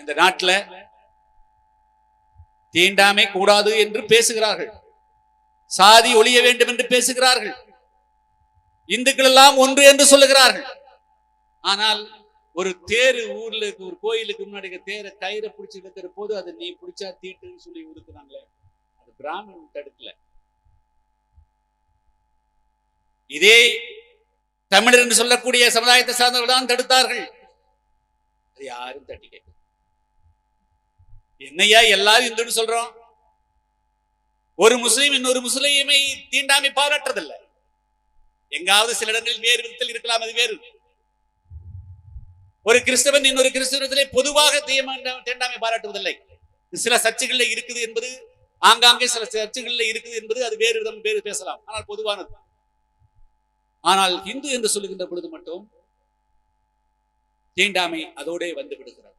இந்த நாட்டில் தீண்டாமை கூடாது என்று பேசுகிறார்கள். சாதி ஒழிய வேண்டும் என்று பேசுகிறார்கள். இந்துக்கள் எல்லாம் ஒன்று என்று சொல்லுகிறார்கள். ஆனால் ஒரு தேரு ஊர்ல ஒரு கோயிலுக்கு முன்னாடி தேரை கயிறை பிடிச்சி இருக்கிற போது அதை நீ பிடிச்சா தீட்டுன்னு சொல்லி ஒதுக்குறாங்களே அது பிராமணன் தடுக்கல. இதே தமிழர் என்று சொல்லக்கூடிய சமுதாயத்தை சார்ந்தவர்கள் தான் தடுத்தார்கள். அது யாரும் தட்டி கேட்கல. என்னையா எல்லாரும் இந்துன்னு சொல்றோம்? ஒரு முஸ்லீம் இன்னொரு முஸ்லீமை தீண்டாமை பாராட்டுறதில்லை. எங்காவது சில இடங்களில் வேறு விதத்தில் இருக்கலாம் அது வேறு. ஒரு கிறிஸ்தவன் இன்னொரு கிறிஸ்தவத்திலே பொதுவாக தீண்டாமை பாராட்டுவதில்லை. சில சர்ச்சைகள்ல இருக்குது என்பது ஆங்காங்கே சில சர்ச்சுகளில் இருக்குது என்பது அது வேறு விதம் வேறு பேசலாம். ஆனால் பொதுவானது. ஆனால் இந்து என்று சொல்லுகின்ற பொழுது மட்டும் தீண்டாமை அதோடே வந்து விடுகிறது.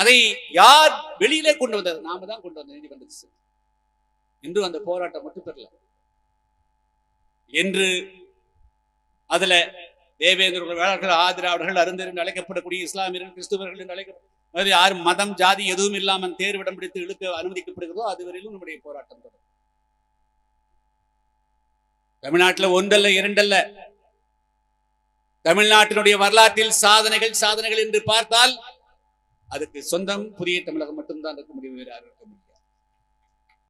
அதை யார் வெளியிலே கொண்டு வந்தது? நாம தான் கொண்டு வந்த நீதிமன்றத்தில் இன்று அந்த போராட்டம் மட்டும் பெறல. என்று அதுல தேவேந்திரர்கள் வேளாளர்கள் ஆதிராவர்கள் அருந்தர் என்று அழைக்கப்படக்கூடிய இஸ்லாமியர்கள் கிறிஸ்துவர்கள் என்று அழைக்க யார் மதம் ஜாதி எதுவும் இல்லாமல் தேர்விடம் பிடித்து இழுக்க அனுமதிக்கப்படுகிறதோ அதுவரையிலும் நம்முடைய போராட்டம் தொடரும். தமிழ்நாட்டில் ஒன்றல்ல இரண்டல்ல. தமிழ்நாட்டினுடைய வரலாற்றில் சாதனைகள் சாதனைகள் என்று பார்த்தால் அதுக்கு சொந்தம் புதிய தமிழகம் மட்டும்தான் இருக்க முடியும் வேறு யாரும் இருக்க முடியும்